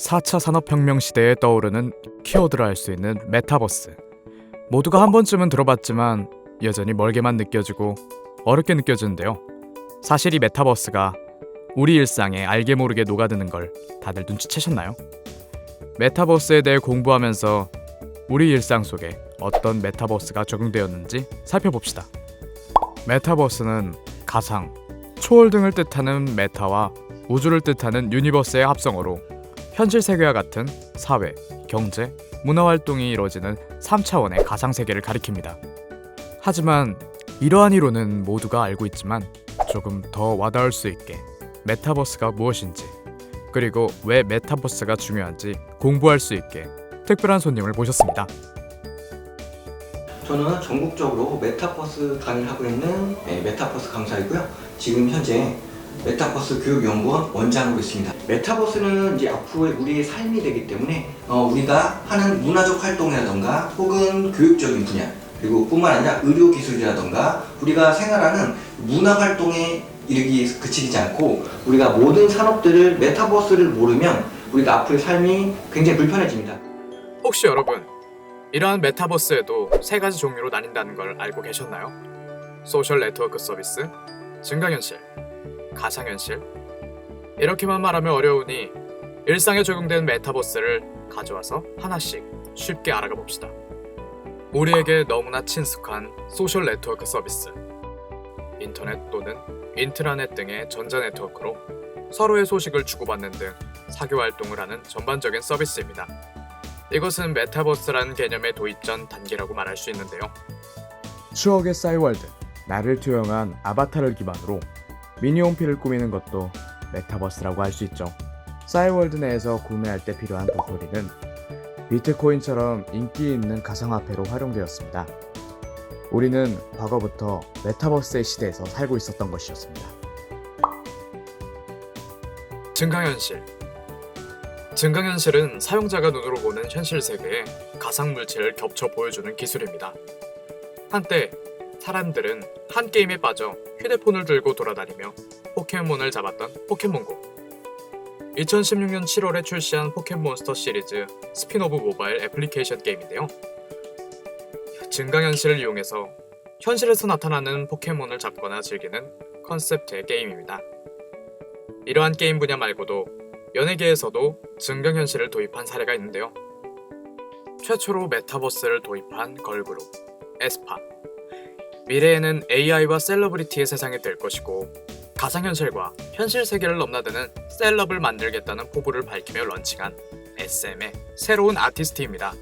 4차 산업혁명 시대에 떠오르는 키워드라 할수 있는 메타버스. 모두가 한 번쯤은 들어봤지만 여전히 멀게만 느껴지고 어렵게 느껴지는데요. 사실 이 메타버스가 우리 일상에 알게 모르게 녹아드는 걸 다들 눈치채셨나요? 메타버스에 대해 공부하면서 우리 일상 속에 어떤 메타버스가 적용되었는지 살펴봅시다. 메타버스는 가상, 초월 등을 뜻하는 메타와 우주를 뜻하는 유니버스의 합성어로 현실 세계와 같은 사회, 경제, 문화 활동이 이루어지는 3차원의 가상 세계를 가리킵니다. 하지만 이러한 이론은 모두가 알고 있지만 조금 더 와닿을 수 있게 메타버스가 무엇인지 그리고 왜 메타버스가 중요한지 공부할 수 있게 특별한 손님을 모셨습니다. 저는 전국적으로 메타버스 강의를 하고 있는 네, 메타버스 강사이고요. 지금 현재 메타버스 교육연구원 원장으로 있습니다. 메타버스는 이제 앞으로의 우리의 삶이 되기 때문에 어, 우리가 하는 문화적 활동이라던가 혹은 교육적인 분야 그리고 뿐만 아니라 의료 기술이라던가 우리가 생활하는 문화 활동에 이르기 그치지 않고 우리가 모든 산업들을 메타버스를 모르면 우리가 앞으로의 삶이 굉장히 불편해집니다. 혹시 여러분 이러한 메타버스에도 세 가지 종류로 나뉜다는 걸 알고 계셨나요? 소셜 네트워크 서비스, 증강현실, 가상현실 이렇게만 말하면 어려우니 일상에 적용된 메타버스를 가져와서 하나씩 쉽게 알아가 봅시다. 우리에게 너무나 친숙한 소셜 네트워크 서비스 인터넷 또는 인트라넷 등의 전자 네트워크로 서로의 소식을 주고받는 등 사교 활동을 하는 전반적인 서비스입니다. 이것은 메타버스라는 개념의 도입 전 단계라고 말할 수 있는데요. 추억의 싸이월드, 나를 투영한 아바타를 기반으로 미니홈피를 꾸미는 것도 메타버스라고 할 수 있죠. 싸이월드 내에서 구매할 때 필요한 도토리는 비트코인처럼 인기 있는 가상화폐로 활용되었습니다. 우리는 과거부터 메타버스의 시대에서 살고 있었던 것이었습니다. 증강현실 증강현실은 사용자가 눈으로 보는 현실 세계에 가상 물체를 겹쳐 보여주는 기술입니다. 한때 사람들은 한 게임에 빠져 휴대폰을 들고 돌아다니며 포켓몬을 잡았던 포켓몬고. 2016년 7월에 출시한 포켓몬스터 시리즈 스피노브 모바일 애플리케이션 게임인데요. 증강현실을 이용해서 현실에서 나타나는 포켓몬을 잡거나 즐기는 컨셉트의 게임입니다. 이러한 게임 분야 말고도 연예계에서도 증강현실을 도입한 사례가 있는데요. 최초로 메타버스를 도입한 걸그룹 에스파. 미래에는 AI와 셀러브리티의 세상이 될 것이고 가상현실과 현실 세계를 넘나드는 셀럽을 만들겠다는 포부를 밝히며 런칭한 SM의 새로운 아티스트입니다.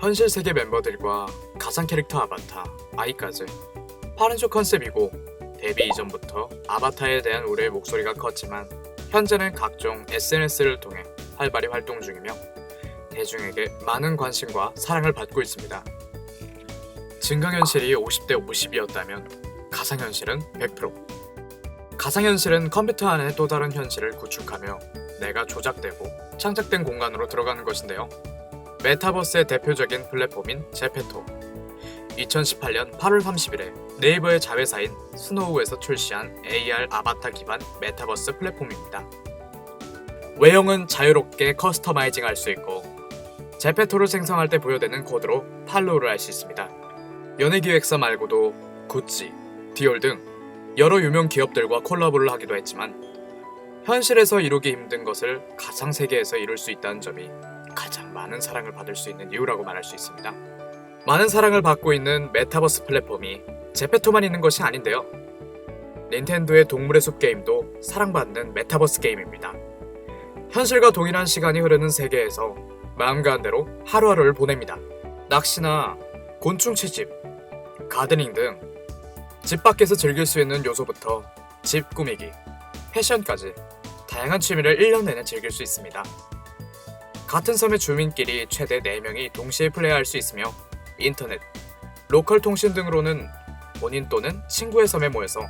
현실 세계 멤버들과 가상 캐릭터 아바타, 아이까지 파란쇼 컨셉이고 데뷔 이전부터 아바타에 대한 우려의 목소리가 컸지만 현재는 각종 SNS를 통해 활발히 활동 중이며 대중에게 많은 관심과 사랑을 받고 있습니다. 증강현실이 50대 50이었다면 가상현실은 100%. 가상현실은 컴퓨터 안에 또 다른 현실을 구축하며 내가 조작되고 창작된 공간으로 들어가는 것인데요. 메타버스의 대표적인 플랫폼인 제페토. 2018년 8월 30일에 네이버의 자회사인 스노우에서 출시한 AR 아바타 기반 메타버스 플랫폼입니다. 외형은 자유롭게 커스터마이징 할 수 있고 제페토를 생성할 때 부여되는 코드로 팔로우를 할 수 있습니다. 연예기획사 말고도 구찌, 디올 등 여러 유명 기업들과 콜라보를 하기도 했지만 현실에서 이루기 힘든 것을 가상 세계에서 이룰 수 있다는 점이 가장 많은 사랑을 받을 수 있는 이유라고 말할 수 있습니다. 많은 사랑을 받고 있는 메타버스 플랫폼이 제페토만 있는 것이 아닌데요. 닌텐도의 동물의 숲 게임도 사랑받는 메타버스 게임입니다. 현실과 동일한 시간이 흐르는 세계에서 마음 가는 대로 하루하루를 보냅니다. 낚시나 곤충 채집, 가드닝 등 집 밖에서 즐길 수 있는 요소부터 집 꾸미기, 패션까지 다양한 취미를 1년 내내 즐길 수 있습니다. 같은 섬의 주민끼리 최대 4명이 동시에 플레이할 수 있으며 인터넷, 로컬 통신 등으로는 본인 또는 친구의 섬에 모여서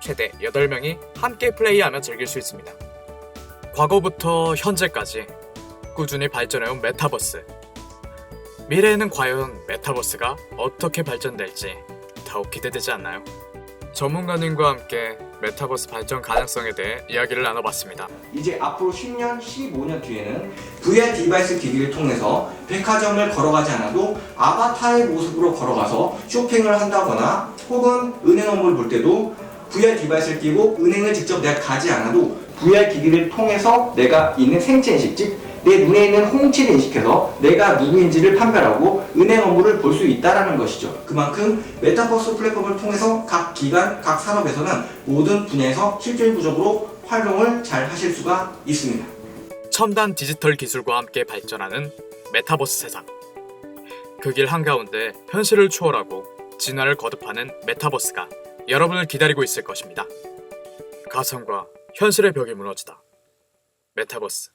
최대 8명이 함께 플레이하며 즐길 수 있습니다. 과거부터 현재까지 꾸준히 발전해온 메타버스. 미래에는 과연 메타버스가 어떻게 발전될지 더욱 기대되지 않나요? 전문가님과 함께 메타버스 발전 가능성에 대해 이야기를 나눠봤습니다. 이제 앞으로 10년, 15년 뒤에는 VR 디바이스 기기를 통해서 백화점을 걸어가지 않아도 아바타의 모습으로 걸어가서 쇼핑을 한다거나 혹은 은행 업무를 볼 때도 VR 디바이스를 끼고 은행을 직접 내가 가지 않아도 VR 기기를 통해서 내가 있는 생체 인식, 즉 내 눈에 있는 홍치를 인식해서 내가 누구인지를 판별하고 은행 업무를 볼 수 있다라는 것이죠. 그만큼 메타버스 플랫폼을 통해서 각 기관, 각 산업에서는 모든 분야에서 실질구적으로 활용을 잘 하실 수가 있습니다. 첨단 디지털 기술과 함께 발전하는 메타버스 세상. 그 길 한가운데 현실을 초월하고 진화를 거듭하는 메타버스가 여러분을 기다리고 있을 것입니다. 가상과 현실의 벽이 무너지다. 메타버스.